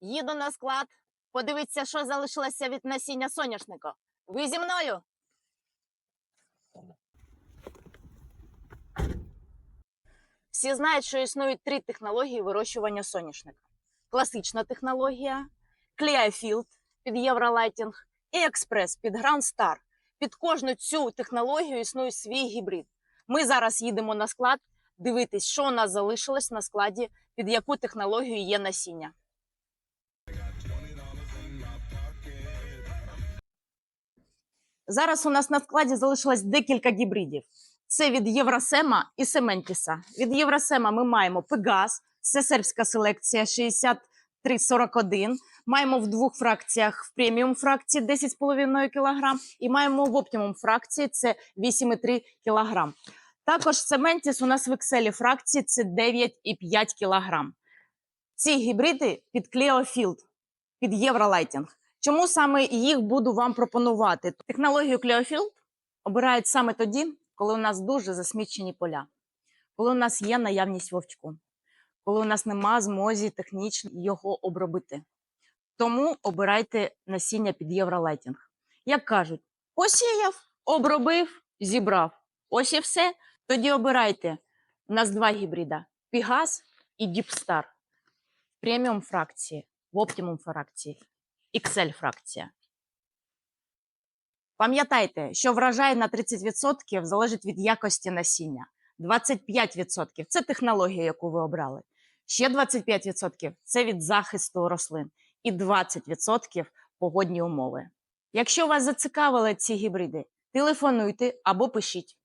Їду на склад. Подивіться, що залишилося від насіння соняшника. Ви зі мною? Всі знають, що існують три технології вирощування соняшника: класична технологія, Clearfield під Євролайтінг і експрес під Grand Star. Під кожну цю технологію існує свій гібрид. Ми зараз їдемо на склад дивитись, що у нас залишилось на складі, під яку технологію є насіння. Зараз у нас на складі залишилось декілька гібридів. Це від Євросема і Сементіса. Від Євросема ми маємо Пегас, це сербська селекція 6341. Маємо в двох фракціях в преміум фракції 10,5 кг і маємо в оптимум фракції це 8,3 кг. Також Сементіс у нас в Excel фракції це 9,5 кг. Ці гібриди під Cleofield, під Євролайтінг. Чому саме їх буду вам пропонувати? Технологію Cleofield обирають саме тоді, коли у нас дуже засмічені поля, коли у нас є наявність вовчку, коли у нас нема змозі технічно його обробити. Тому обирайте насіння під Євролайтінг. Як кажуть, посіяв, обробив, зібрав. Ось і все. Тоді обирайте. У нас два гібрида: Пігас і Діпстар. Преміум фракції, в оптимум фракції, XL фракція. Пам'ятайте, що врожай на 30% залежить від якості насіння. 25% це технологія, яку ви обрали. Ще 25% це від захисту рослин. І 20% погодні умови. Якщо вас зацікавили ці гібриди, телефонуйте або пишіть.